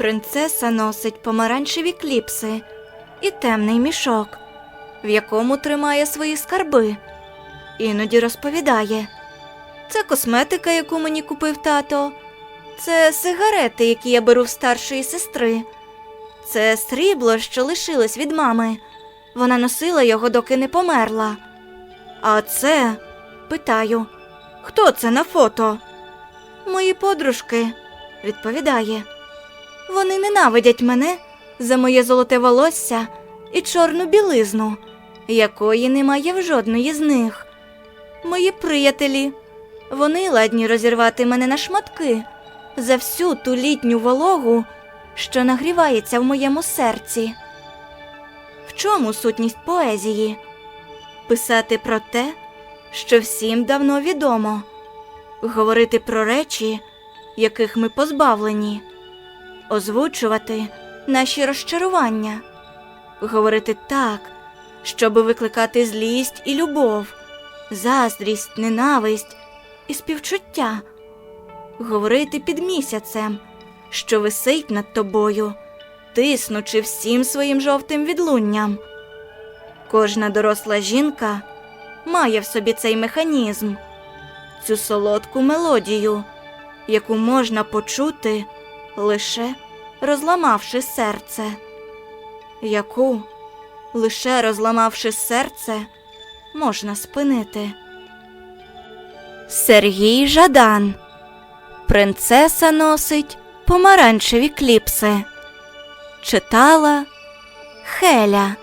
Принцеса носить помаранчеві кліпси і темний мішок, в якому тримає свої скарби. Іноді розповідає: це косметика, яку мені купив тато, це сигарети, які я беру в старшої сестри. Це срібло, що лишилось від мами. Вона носила його, доки не померла. А це, питаю, хто це на фото? Мої подружки, відповідає. Вони ненавидять мене за моє золоте волосся і чорну білизну, якої немає в жодної з них. Мої приятелі, вони ладні розірвати мене на шматки за всю ту літню вологу, що нагрівається в моєму серці. В чому сутність поезії? Писати про те, що всім давно відомо, говорити про речі, яких ми позбавлені, озвучувати наші розчарування, говорити так, щоб викликати злість і любов, заздрість, ненависть і співчуття, говорити під місяцем, що висить над тобою, тиснучи всім своїм жовтим відлунням. Кожна доросла жінка має в собі цей механізм, цю солодку мелодію, яку можна почути лише розламавши серце, яку, лише розламавши серце, можна спинити. Сергій Жадан. Принцеса носить помаранчеві кліпси. Читала Хеля.